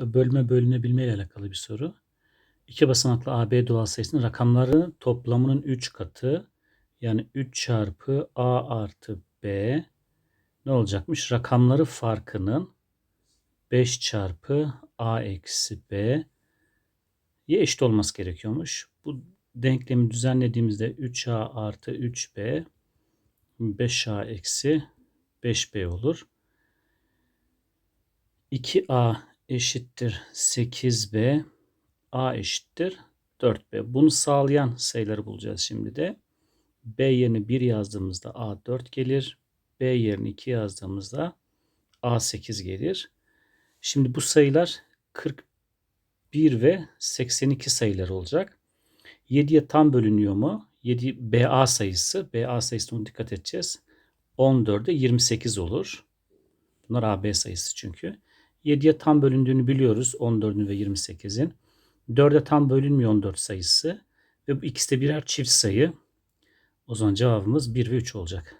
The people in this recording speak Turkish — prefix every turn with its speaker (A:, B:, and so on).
A: Da bölme bölünebilme ile alakalı bir soru. İki basamaklı AB doğal sayısının rakamları toplamının 3 katı. Yani 3 çarpı A artı B ne olacakmış? Rakamları farkının 5 çarpı A eksi B ye eşit olması gerekiyormuş. Bu denklemi düzenlediğimizde 3A artı 3B 5A eksi 5B olur. 2A eşittir 8B. A eşittir 4B. Bunu sağlayan sayıları bulacağız şimdi de. B yerine 1 yazdığımızda A 4 gelir. B yerine 2 yazdığımızda A 8 gelir. Şimdi bu sayılar 41 ve 82 sayıları olacak. 7'ye tam bölünüyor mu? 7 BA sayısı. BA sayısına dikkat edeceğiz. 14'e 28 olur. Bunlar AB sayısı çünkü. 7'ye tam bölündüğünü biliyoruz 14'ün ve 28'in. 4'e tam bölünmüyor 14 sayısı. Ve bu ikisi de birer çift sayı. O zaman cevabımız 1 ve 3 olacak.